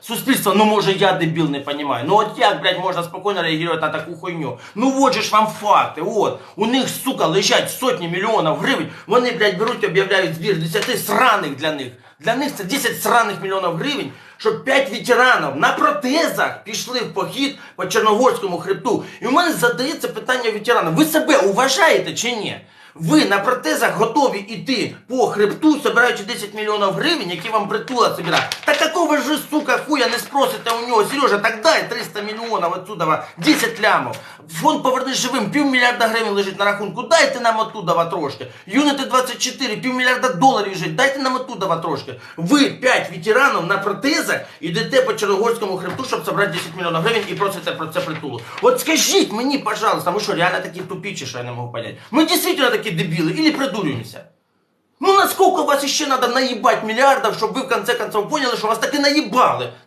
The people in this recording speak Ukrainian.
суспільство, ну може я дебіл не розумію. Ну от як, блядь, можна спокійно реагувати на таку хуйню? Ну от же ж вам факти, от. У них, сука, лежать сотні мільйонів гривень, вони, блядь, беруть, об'являють збір 10 сраних для них. Для них це 10 сраних мільйонів гривень, щоб 5 ветеранів на протезах пішли в похід по Чорногорському хребту. І у мене задається питання ветеранам. Ви себе уважаєте чи ні? Ви на протезах готові йти по хребту, збираючи 10 мільйонів гривень, які вам притула собирає. Та какого ж, сука, хуя не спросите у нього? Сережа, так дай 300 мільйонів отсюда, 10 лямов. Фонд повернись живим, півмільярда гривень лежить на рахунку, дайте нам оттуда трошки. Юніти 24, півмільярда доларів лежить, дайте нам оттуда трошки. Ви 5 ветеранів на протезах ідете по Чорногорському хребту, щоб зібрати 10 мільйонів гривень і просите про це притулу. От скажіть мені, пожалуйста, ми що, реально такі тупічі, що я не можу понять? Ми дійсно такі дебіли или придурюємося? Ну насколько вас еще надо наебать миллиардов, чтобы вы в конце концов поняли, что вас так и наебали?